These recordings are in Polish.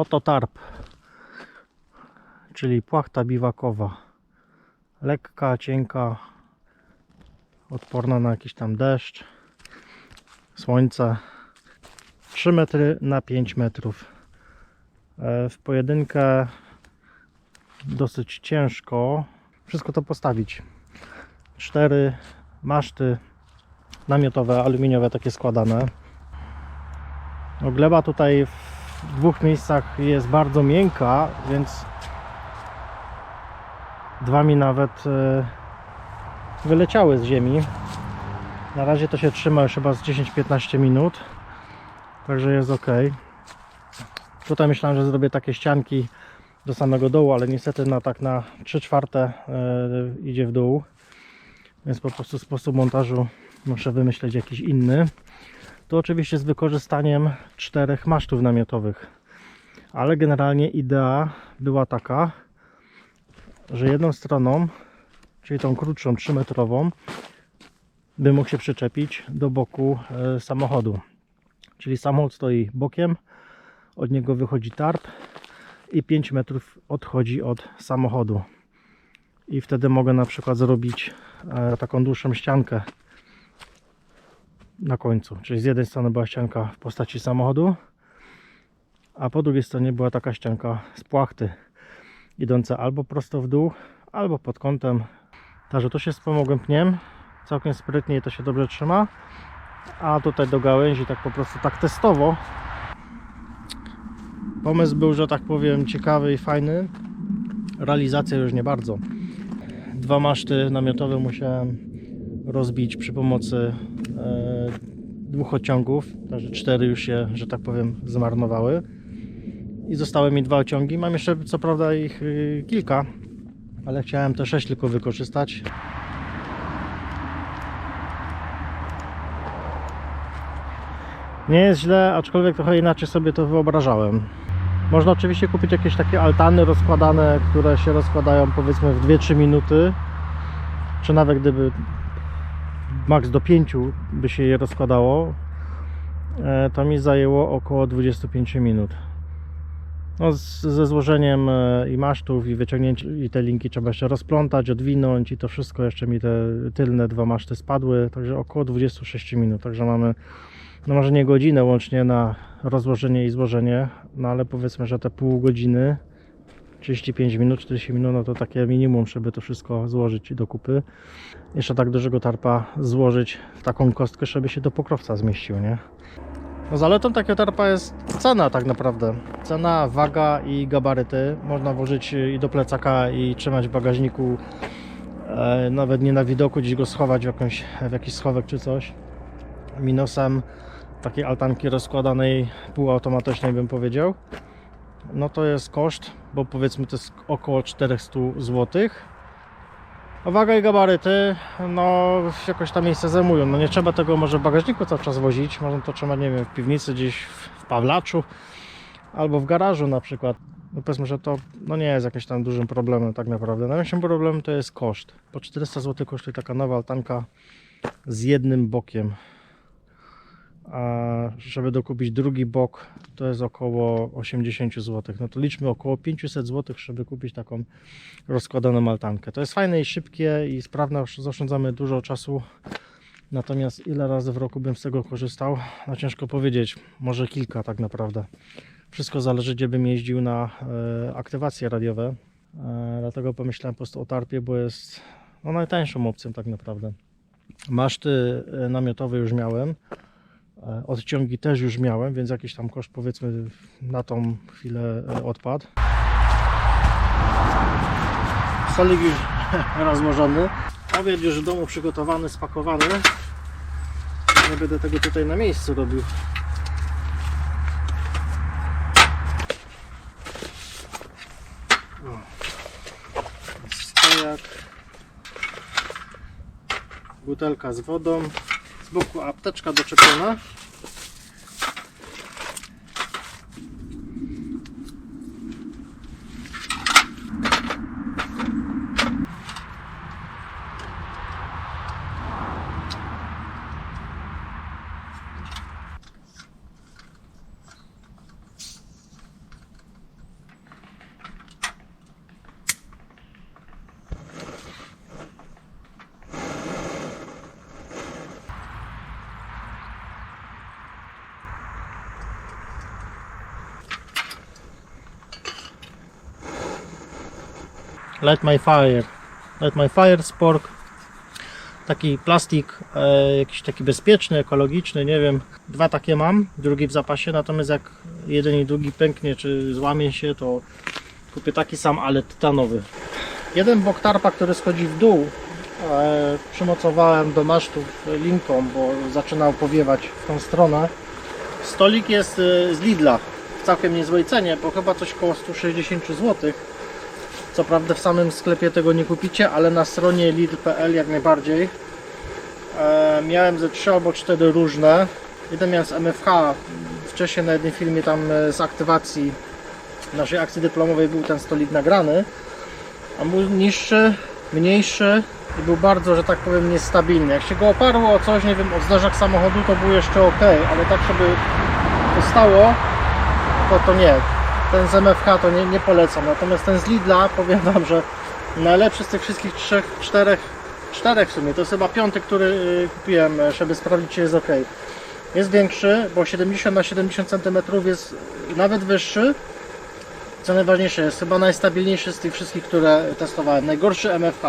Oto tarp, czyli płachta biwakowa. Lekka, cienka, odporna na jakiś tam deszcz, słońce. 3 metry na 5 metrów. E, W pojedynkę dosyć ciężko wszystko to postawić. Cztery maszty namiotowe, aluminiowe, takie składane. No, gleba tutaj w dwóch miejscach jest bardzo miękka, więc dwa mi nawet e, wyleciały z ziemi. Na razie to się trzyma już chyba z 10-15 minut, także jest ok. Tutaj myślałem, że zrobię takie ścianki do samego dołu, ale niestety na tak na 3 czwarte e, idzie w dół, więc po prostu sposób montażu muszę wymyśleć jakiś inny. To oczywiście z wykorzystaniem czterech masztów namiotowych, ale generalnie idea była taka, że jedną stroną, czyli tą krótszą 3 metrową, by mógł się przyczepić do boku e, samochodu. Czyli samochód stoi bokiem, od niego wychodzi tarp i 5 metrów odchodzi od samochodu. I wtedy mogę na przykład zrobić e, taką dłuższą ściankę na końcu. Czyli z jednej strony była ścianka w postaci samochodu, a po drugiej stronie była taka ścianka z płachty, idąca albo prosto w dół, albo pod kątem. Także to się wspomogłem pniem, całkiem sprytnie i to się dobrze trzyma. A tutaj do gałęzi tak po prostu tak testowo. Pomysł był, że tak powiem, ciekawy i fajny. Realizacja już nie bardzo. Dwa maszty namiotowe musiałem rozbić przy pomocy dwóch odciągów, także cztery już się, że tak powiem, zmarnowały. I zostały mi dwa ociągi. Mam jeszcze co prawda ich y, kilka, ale chciałem te sześć tylko wykorzystać. Nie jest źle, aczkolwiek trochę inaczej sobie to wyobrażałem. Można oczywiście kupić jakieś takie altany rozkładane, które się rozkładają powiedzmy w 2-3 minuty, czy nawet gdyby maks do 5 by się je rozkładało, e, to mi zajęło około 25 minut. No, z, ze złożeniem e, i masztów, i wyciągnięciem, i te linki trzeba jeszcze rozplątać, odwinąć, i to wszystko jeszcze mi te tylne dwa maszty spadły, także około 26 minut. Także mamy, no może nie godzinę łącznie na rozłożenie i złożenie, no ale powiedzmy, że te pół godziny 35 minut, 40 minut, no to takie minimum, żeby to wszystko złożyć do kupy. Jeszcze tak dużego tarpa złożyć w taką kostkę, żeby się do pokrowca zmieścił, nie? No zaletą takiego tarpa jest cena tak naprawdę. Cena, waga i gabaryty. Można włożyć i do plecaka i trzymać w bagażniku. E, nawet nie na widoku, gdzieś go schować w, jakąś, w jakiś schowek czy coś. Minusem takiej altanki rozkładanej półautomatycznej bym powiedział no to jest koszt, bo powiedzmy to jest około 400 zł. A waga i gabaryty, no jakoś tam miejsce zajmują. No nie trzeba tego może w bagażniku cały czas wozić, można to trzymać, nie wiem, w piwnicy gdzieś w Pawlaczu albo w garażu na przykład. No powiedzmy, że to no nie jest jakimś tam dużym problemem tak naprawdę. Największym problemem to jest koszt. Po 400 zł kosztuje taka nowa altanka z jednym bokiem a żeby dokupić drugi bok to jest około 80 zł. No to liczmy około 500 zł, żeby kupić taką rozkładaną altankę. To jest fajne i szybkie i sprawne, zaoszczędzamy dużo czasu. Natomiast ile razy w roku bym z tego korzystał? No ciężko powiedzieć, może kilka tak naprawdę. Wszystko zależy, gdzie bym jeździł na e, aktywacje radiowe. E, dlatego pomyślałem po prostu o tarpie, bo jest no, najtańszą opcją tak naprawdę. Maszty e, namiotowe już miałem. E, Odciągi też już miałem, więc jakiś tam koszt powiedzmy na tą chwilę e, odpadł. Stolik już rozłożony. Obiad już w domu przygotowany, spakowany. Nie będę tego tutaj na miejscu robił. Stojak. Butelka z wodą boku apteczka doczepiona. Light My Fire. Light My Fire Spork. Taki plastik, e, jakiś taki bezpieczny, ekologiczny, nie wiem. Dwa takie mam, drugi w zapasie, natomiast jak jeden i drugi pęknie, czy złamie się, to kupię taki sam, ale tytanowy. Jeden bok tarpa, który schodzi w dół, e, przymocowałem do masztów linką, bo zaczynał powiewać w tą stronę. Stolik jest e, z Lidla w całkiem niezłej cenie, bo chyba coś koło 160 zł. Co prawda w samym sklepie tego nie kupicie, ale na stronie lidl.pl jak najbardziej. E, miałem ze 3 albo 4 różne. Jeden miałem z MFH. Wcześniej na jednym filmie tam e, z aktywacji naszej akcji dyplomowej był ten stolik nagrany. A był niższy, mniejszy i był bardzo, że tak powiem, niestabilny. Jak się go oparło o coś, nie wiem, o zderzak samochodu, to był jeszcze ok, ale tak, żeby to stało, to, to nie. Ten z MFH to nie, nie polecam. Natomiast ten z Lidla, powiem Wam, że najlepszy z tych wszystkich trzech, czterech, czterech w sumie, to jest chyba piąty, który y, kupiłem, e, żeby sprawdzić, czy jest ok. Jest większy, bo 70 na 70 cm jest nawet wyższy. Co najważniejsze, jest chyba najstabilniejszy z tych wszystkich, które testowałem. Najgorszy MFH.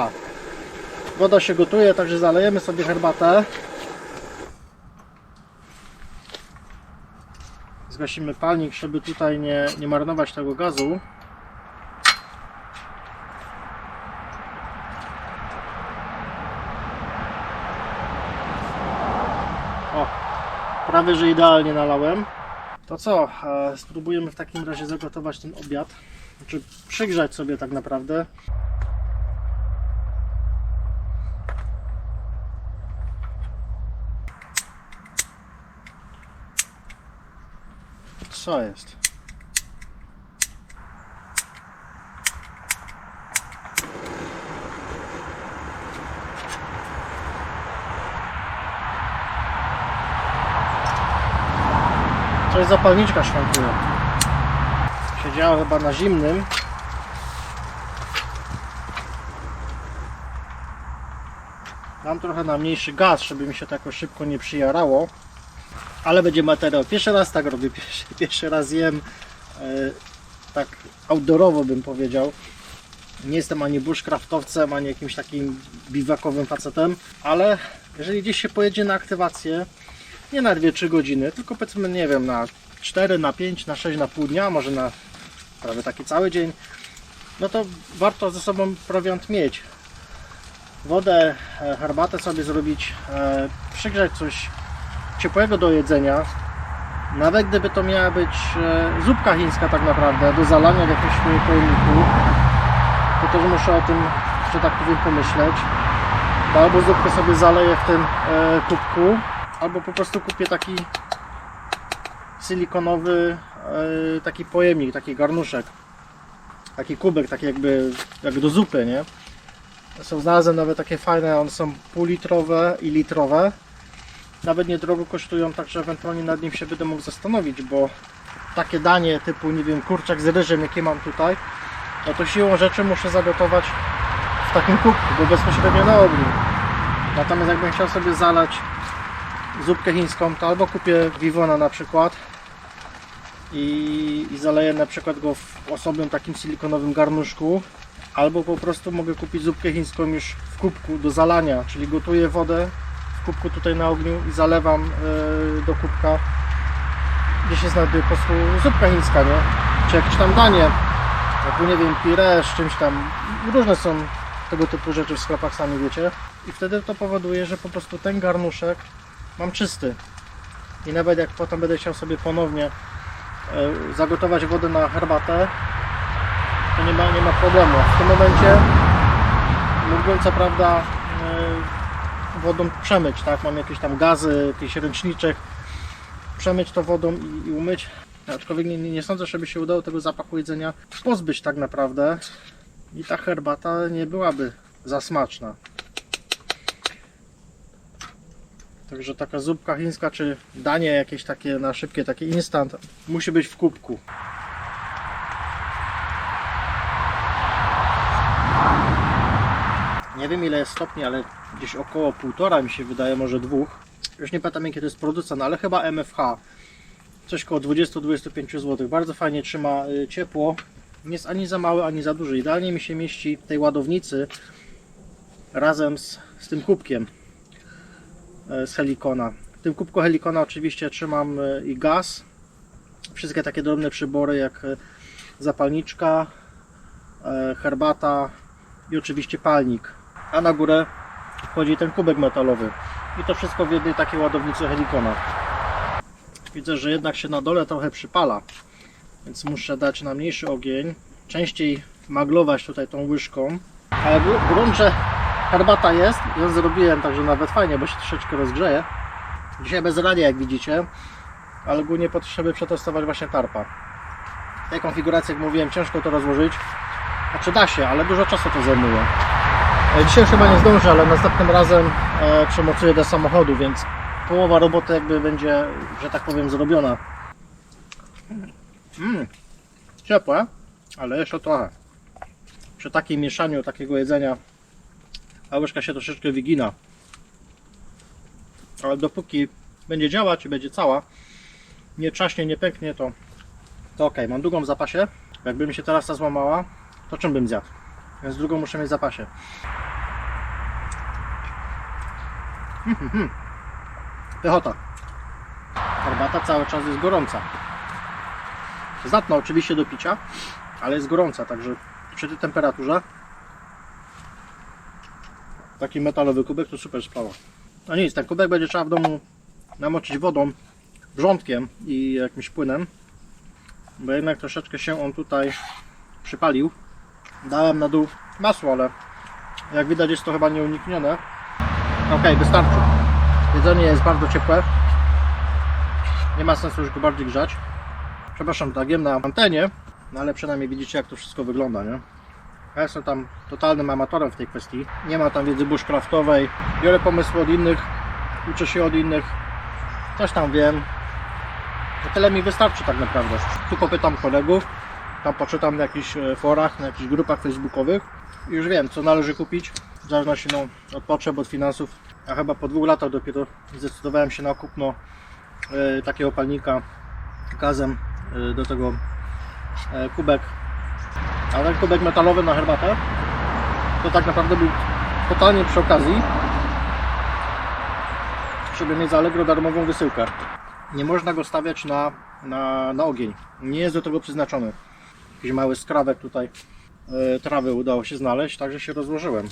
Woda się gotuje, także zalejemy sobie herbatę. Zgasimy palnik, żeby tutaj nie, nie marnować tego gazu. O, prawie że idealnie nalałem. To co, e, spróbujemy w takim razie zagotować ten obiad. Znaczy przygrzać sobie tak naprawdę. Co jest? Coś zapalniczka szwankuje. Siedziała chyba na zimnym. Dam trochę na mniejszy gaz, żeby mi się jakoś szybko nie przyjarało. Ale będzie materiał. Pierwszy raz tak robię, pierwszy, pierwszy raz jem e, tak outdoorowo bym powiedział. Nie jestem ani bushcraftowcem, ani jakimś takim biwakowym facetem, ale jeżeli gdzieś się pojedzie na aktywację, nie na 2-3 godziny, tylko powiedzmy, nie wiem, na 4, na 5, na 6, na pół dnia, może na prawie taki cały dzień, no to warto ze sobą prowiant mieć. Wodę, e, herbatę sobie zrobić, e, przygrzać coś ciepłego do jedzenia. Nawet gdyby to miała być e, zupka chińska tak naprawdę, do zalania w jakimś pojemniku, to też muszę o tym, że tak powiem, pomyśleć. Bo albo zupkę sobie zaleję w tym e, kubku, albo po prostu kupię taki silikonowy e, taki pojemnik, taki garnuszek, taki kubek, taki jakby jak do zupy, nie? Są znalazłem nawet takie fajne, one są półlitrowe i litrowe. Nawet niedrogo kosztują, także ewentualnie nad nim się będę mógł zastanowić, bo takie danie typu, nie wiem, kurczak z ryżem, jakie mam tutaj, no to siłą rzeczy muszę zagotować w takim kubku, bo bezpośrednio na ogniu. Natomiast jakbym chciał sobie zalać zupkę chińską, to albo kupię Vivona na przykład i, i zaleję na przykład go w osobnym takim silikonowym garnuszku, albo po prostu mogę kupić zupkę chińską już w kubku do zalania, czyli gotuję wodę kubku tutaj na ogniu i zalewam e, do kubka gdzie się znajduje po prostu zupka chińska, nie? Czy jakieś tam danie, albo nie wiem, pire z czymś tam. Różne są tego typu rzeczy w sklepach, sami wiecie. I wtedy to powoduje, że po prostu ten garnuszek mam czysty. I nawet jak potem będę chciał sobie ponownie e, zagotować wodę na herbatę, to nie ma, nie ma problemu. W tym momencie mógłbym co prawda e, wodą przemyć, tak? Mam jakieś tam gazy, jakiś ręczniczek, przemyć to wodą i, i umyć. Aczkolwiek nie, nie, sądzę, żeby się udało tego zapachu jedzenia pozbyć tak naprawdę. I ta herbata nie byłaby za smaczna. Także taka zupka chińska, czy danie jakieś takie na szybkie, takie instant, musi być w kubku. Nie wiem ile jest stopni, ale gdzieś około półtora mi się wydaje, może dwóch. Już nie pamiętam jaki to jest producent, ale chyba MFH. Coś koło 20-25 zł. Bardzo fajnie trzyma y, ciepło. nie jest ani za mały, ani za duży. Idealnie mi się mieści w tej ładownicy razem z, z tym kubkiem e, z Helikona. W tym kubku Helikona oczywiście trzymam e, i gaz, wszystkie takie drobne przybory jak zapalniczka, herbata i oczywiście palnik. A na górę wchodzi ten kubek metalowy. I to wszystko w jednej takiej ładownicy Helikona. Widzę, że jednak się na dole trochę przypala, więc muszę dać na mniejszy ogień. Częściej maglować tutaj tą łyżką, ale grunt, że herbata jest, ją zrobiłem także nawet fajnie, bo się troszeczkę rozgrzeje. Dzisiaj bez radia, jak widzicie, ale głównie po to, żeby przetestować właśnie tarpa. W tej konfiguracji, jak mówiłem, ciężko to rozłożyć. Znaczy da się, ale dużo czasu to zajmuje. E, Dzisiaj chyba nie zdążę, ale następnym razem e, przemocuję do samochodu, więc połowa roboty jakby będzie, że tak powiem, zrobiona. Mm, ciepłe, ale jeszcze trochę. Przy takim mieszaniu takiego jedzenia a łyżka się troszeczkę wygina. Ale dopóki będzie działać i będzie cała, nie trzaśnie, nie pęknie, to, to ok. Mam drugą w zapasie. Jakby mi się teraz ta złamała, to czym bym zjadł? Więc drugą muszę mieć w zapasie. Mhm. Pychota. Herbata cały czas jest gorąca. Zdatna oczywiście do picia, ale jest gorąca, także przy tej temperaturze taki metalowy kubek to super sprawa. No nic, ten kubek będzie trzeba w domu namoczyć wodą, wrzątkiem i jakimś płynem, bo jednak troszeczkę się on tutaj przypalił. Dałem na dół masło, ale jak widać jest to chyba nieuniknione. Ok, wystarczy. Jedzenie jest bardzo ciepłe. Nie ma sensu już go bardziej grzać. Przepraszam, tak jem na antenie, no ale przynajmniej widzicie jak to wszystko wygląda, nie? Ja jestem tam totalnym amatorem w tej kwestii. Nie ma tam wiedzy bushcraftowej. Biorę pomysły od innych, uczę się od innych. Coś tam wiem. To tyle mi wystarczy tak naprawdę. Tu popytam kolegów, tam poczytam na jakichś e, forach, na jakichś grupach facebookowych. I już wiem, co należy kupić. W zależności no, od potrzeb, od finansów. A chyba po dwóch latach dopiero zdecydowałem się na kupno e, takiego palnika gazem e, do tego e, kubek a ten kubek metalowy na herbatę to tak naprawdę był totalnie przy okazji, żeby mieć za Allegro darmową wysyłkę. Nie można go stawiać na, na, na ogień. Nie jest do tego przeznaczony. Jakiś mały skrawek tutaj e, trawy udało się znaleźć, także się rozłożyłem.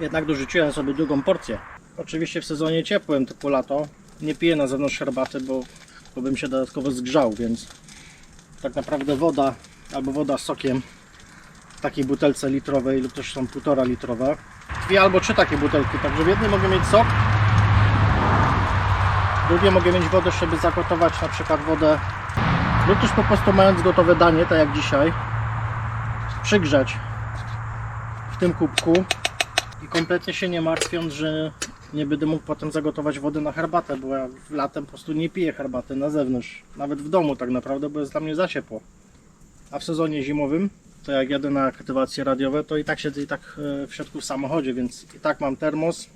Jednak dorzuciłem sobie drugą porcję. Oczywiście w sezonie ciepłym, typu lato, nie piję na zewnątrz herbaty, bo, bo bym się dodatkowo zgrzał, więc tak naprawdę woda albo woda z sokiem w takiej butelce litrowej lub też są półtora litrowe. Dwie albo trzy takie butelki, także w jednej mogę mieć sok, w drugiej mogę mieć wodę, żeby zagotować na przykład wodę też po prostu mając gotowe danie, tak jak dzisiaj, przygrzać w tym kubku i kompletnie się nie martwiąc, że nie będę mógł potem zagotować wody na herbatę, bo ja latem po prostu nie piję herbaty na zewnątrz, nawet w domu tak naprawdę, bo jest dla mnie za ciepło. A w sezonie zimowym, to jak jadę na aktywacje radiowe, to i tak siedzę i tak e, w środku w samochodzie, więc i tak mam termos,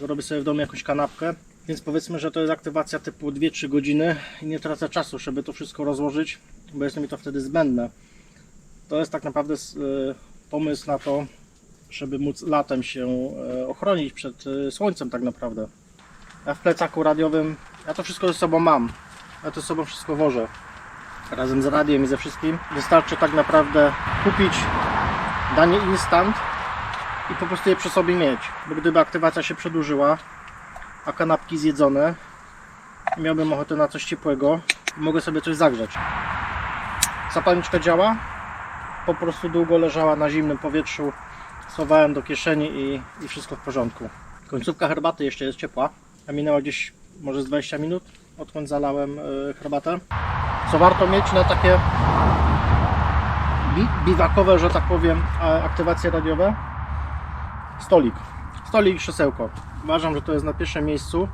robię sobie w domu jakąś kanapkę, więc powiedzmy, że to jest aktywacja typu 2-3 godziny i nie tracę czasu, żeby to wszystko rozłożyć, bo jest mi to wtedy zbędne. To jest tak naprawdę e, pomysł na to, żeby móc latem się e, ochronić przed e, słońcem tak naprawdę. Ja w plecaku radiowym, ja to wszystko ze sobą mam. Ja to ze sobą wszystko wożę. Razem z radiem i ze wszystkim. Wystarczy tak naprawdę kupić danie instant i po prostu je przy sobie mieć. Bo gdyby aktywacja się przedłużyła, a kanapki zjedzone, miałbym ochotę na coś ciepłego, mogę sobie coś zagrzać. Zapalniczka działa, po prostu długo leżała na zimnym powietrzu, schowałem do kieszeni i, i wszystko w porządku. Końcówka herbaty jeszcze jest ciepła, a minęło gdzieś może z 20 minut, odkąd zalałem y, herbatę. Co warto mieć na takie bi biwakowe, że tak powiem, aktywacje radiowe? Stolik. Stolik i krzesełko. Uważam, że to jest na pierwszym miejscu.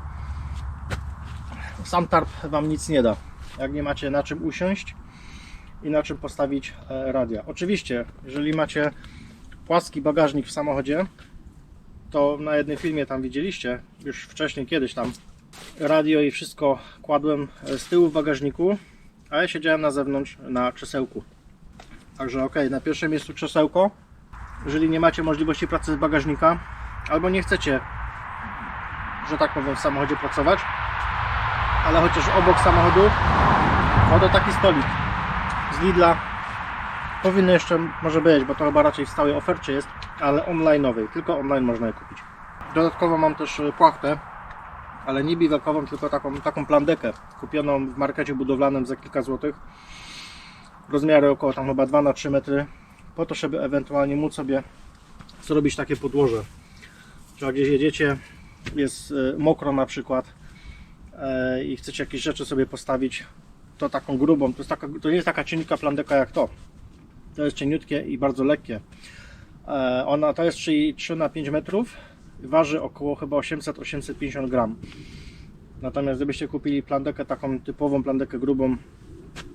Sam tarp Wam nic nie da. Jak nie macie na czym usiąść i na czym postawić e, radia. Oczywiście, jeżeli macie płaski bagażnik w samochodzie, to na jednym filmie tam widzieliście, już wcześniej kiedyś tam, radio i wszystko kładłem e, z tyłu w bagażniku, a ja siedziałem na zewnątrz na krzesełku. Także ok, na pierwszym miejscu krzesełko. Jeżeli nie macie możliwości pracy z bagażnika, albo nie chcecie, że tak powiem, w samochodzie pracować, ale chociaż obok samochodu, no taki stolik z Lidla powinny jeszcze może być, bo to chyba raczej w stałej ofercie jest, ale online'owej, tylko online można je kupić. Dodatkowo mam też y, płachtę, ale nie biwakową, tylko taką, taką plandekę kupioną w markecie budowlanym za kilka złotych. Rozmiary około tam chyba 2 na 3 metry, po to, żeby ewentualnie móc sobie zrobić takie podłoże. Jak gdzieś jedziecie, jest y, mokro na przykład e, i chcecie jakieś rzeczy sobie postawić, to taką grubą, to, taka, to nie jest taka cienka plandeka jak to. To jest cieniutkie i bardzo lekkie. E, Ona to jest 3, 3 na 5 metrów, waży około chyba 800-850 gram. Natomiast gdybyście kupili plandekę, taką typową plandekę grubą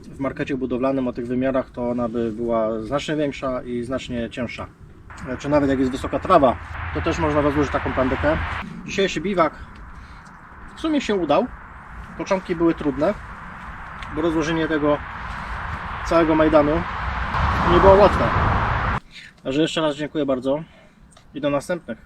w markecie budowlanym o tych wymiarach, to ona by była znacznie większa i znacznie cięższa. Czy nawet jak jest wysoka trawa, to też można rozłożyć taką plandekę. Dzisiejszy biwak w sumie się udał. Początki były trudne, bo rozłożenie tego całego Majdanu nie było łatwe. Także jeszcze raz dziękuję bardzo i do następnych.